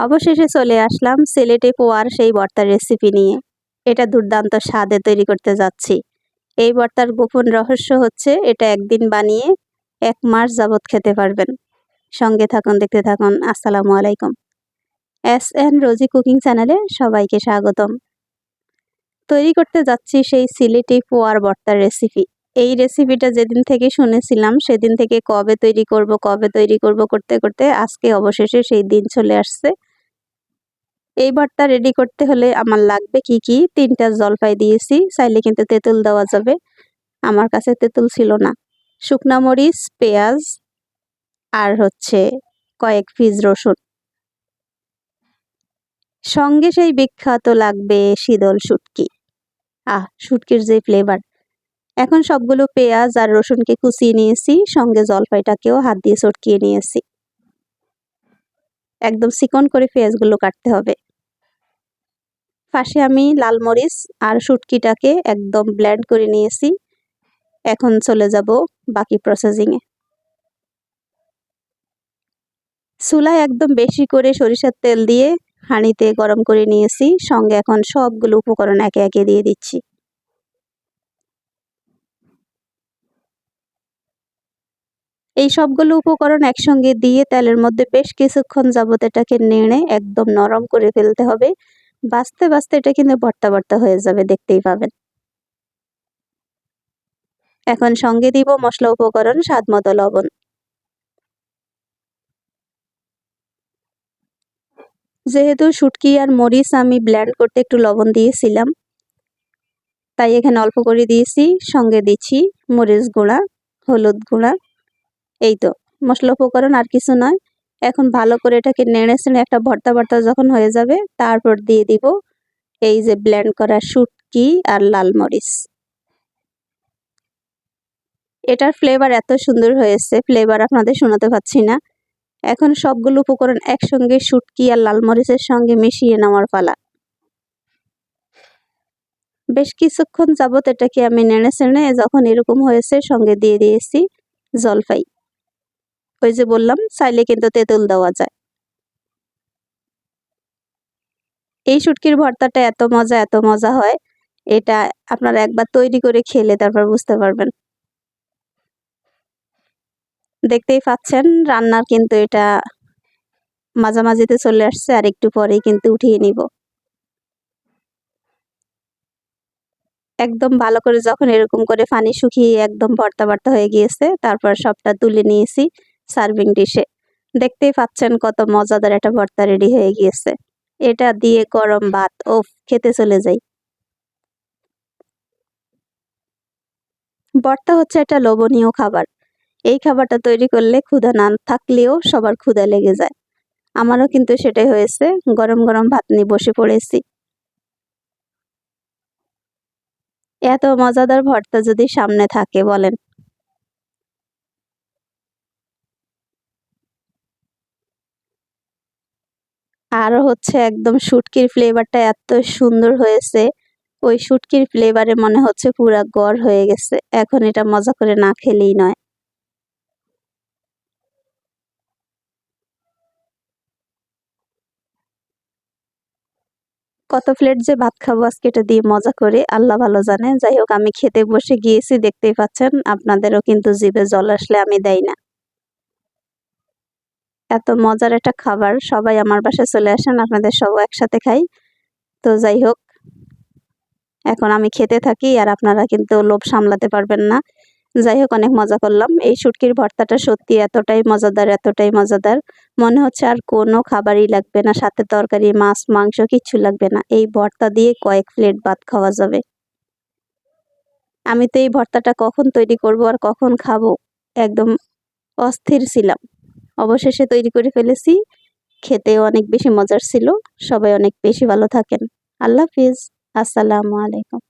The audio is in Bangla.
অবশেষে চলে আসলাম সিলেটে পোয়ার সেই ভর্তার রেসিপি নিয়ে। এটা দুর্দান্ত স্বাদে তৈরি করতে যাচ্ছি। এই ভর্তার গোপন রহস্য হচ্ছে, এটা একদিন বানিয়ে এক মাস যাবৎ খেতে পারবেন। সঙ্গে থাকুন, দেখতে থাকুন। আসসালামু আলাইকুম। এস এন রোজি কুকিং চ্যানেলে সবাইকে স্বাগতম। তৈরি করতে যাচ্ছি সেই সিলেটি পোয়ার ভর্তার রেসিপি এই রেসিপিটা যেদিন থেকে শুনেছিলাম, সেদিন থেকে কবে তৈরি করব, কবে তৈরি করব করতে করতে আজকে অবশেষে সেই দিন চলে আসছে। এই ভর্তা রেডি করতে হলে আমার লাগবে কি কি? তিনটা জলপাই দিয়েছি, চাইলে কিন্তু তেঁতুল দেওয়া যাবে। আমার কাছে তেঁতুল ছিল না। শুকনা মরিচ, পেঁয়াজ আর হচ্ছে কয়েক পিস রসুন। সঙ্গে সেই বিখ্যাত লাগবে শীতল শুটকি। আহ, শুটকির যে ফ্লেভার এখন সবগুলো পেঁয়াজ আর রসুনকে কুচিয়ে নিয়েছি, সঙ্গে জলপাইটাকেও হাত দিয়ে চটকিয়ে নিয়েছি। একদম চিকন করে পেঁয়াজগুলো কাটতে হবে। পাশে আমি লাল মরিচ আর শুটকিটাকে একদম ব্ল্যান্ড করে নিয়েছি। এখন চলে যাব বাকি প্রসেসিংয়ে চুলায় একদম বেশি করে সরিষার তেল দিয়ে হাঁড়িতে গরম করে নিয়েছি। সঙ্গে এখন সবগুলো উপকরণ একে একে দিয়ে দিচ্ছি। এই সবগুলো উপকরণ একসঙ্গে দিয়ে তেলের মধ্যে বেশ কিছুক্ষণ যাবত এটাকে নেড়ে একদম নরম করে ফেলতে হবে। বাঁচতে বাঁচতে এটা কিন্তু ভর্তা ভর্তা হয়ে যাবে, দেখতেই পাবেন। এখন সঙ্গে দিব মশলা উপকরণ, স্বাদ মতো লবণ। যেহেতু শুটকি আর মরিচ আমি ব্ল্যান্ড করতে একটু লবণ দিয়েছিলাম, তাই এখানে অল্প করে দিয়েছি, সঙ্গে দিচ্ছি মরিচ গুঁড়া, হলুদ গুঁড়া। এই তো, মশলা উপকরণ আর কিছু নয়। এখন ভালো করে এটাকে নেড়ে চেড়ে একটা ভর্তা ভর্তা যখন হয়ে যাবে, তারপর দিয়ে দিব এই যে ব্ল্যান্ড করা শুটকি আর লাল মরিচ। এটার ফ্লেভার এত সুন্দর হয়েছে ফ্লেভার আপনাদের শোনাতে পাচ্ছি না। এখন সবগুলো উপকরণ একসঙ্গে শুটকি আর লাল মরিচের সঙ্গে মিশিয়ে নেওয়ার পালা। বেশ কিছুক্ষণ যাবত এটাকে আমি নেড়ে চেড়ে যখন এরকম হয়েছে সঙ্গে দিয়ে দিয়েছি জলপাই ওই যে বললাম, চাইলে কিন্তু তেঁতুল দেওয়া যায়। এই শুটকির ভর্তাটা এত মজা এত মজা হয়, এটা আপনারা একবার তৈরি করে খেলে তারপর বুঝতে পারবেন। দেখতেই পাচ্ছেন, রান্নার কিন্তু এটা মাঝামাঝিতে চলে আসছে, আর একটু পরেই কিন্তু উঠিয়ে নিব। একদম ভালো করে যখন এরকম করে পানি শুকিয়ে একদম ভর্তা ভর্তা হয়ে গিয়েছে, তারপর সবটা তুলে নিয়েছি। সার্ভিং ডিশে। দেখতেই পাচ্ছেন কত মজাদার একটা ভর্তা রেডি হয়ে গিয়েছে। এটা দিয়ে গরম ভাত ও খেতে চলে যাই। ভর্তা হচ্ছে একটা লোভনীয় খাবার। এই খাবারটা তৈরি করলে ক্ষুধা না থাকলেও সবার ক্ষুধা লেগে যায়। আমারও কিন্তু সেটাই হয়েছে। গরম গরম ভাত নিয়ে বসে পড়েছি। এত মজাদার ভর্তা যদি সামনে থাকে বলেন। আর হচ্ছে একদম শুটকির ফ্লেভারটা এত সুন্দর হয়েছে। ওই শুটকির ফ্লেভারে মনে হচ্ছে পুরা গড় হয়ে গেছে। এখন এটা মজা করে না খেলেই নয়। কত প্লেট যে ভাত খাব আজকে এটা দিয়ে মজা করে, আল্লাহ ভালো জানে। যাই হোক, আমি খেতে বসে গিয়েছি, দেখতেই পাচ্ছেন, আপনাদেরও কিন্তু জিভে জল আসলে আমি দেই না। এত মজার একটা খাবার। সবাই আমার বাসায় চলে আসেন, আপনাদের সব একসাথে খাই। তো যাই হোক, এখন আমি খেতে থাকি আর আপনারা কিন্তু লোভ সামলাতে পারবেন না। যাই হোক, অনেক মজা করলাম। এই শুটকির ভর্তাটা সত্যি এতটাই মজাদার এতটাই মজাদার। মনে হচ্ছে আর কোনো খাবারই লাগবে না, সাথে তরকারি, মাছ, মাংস, কিচ্ছু লাগবে না। এই ভর্তা দিয়ে কয়েক প্লেট ভাত খাওয়া যাবে। আমি তো এই ভর্তাটা কখন তৈরি করব আর কখন খাব? একদম অস্থির ছিলাম। অবশেষে তৈরি করে ফেলেছি। খেতে অনেক বেশি মজার ছিল। সবাই অনেক বেশি ভালো থাকেন। আল্লাহ হাফিজ। আসসালামু আলাইকুম।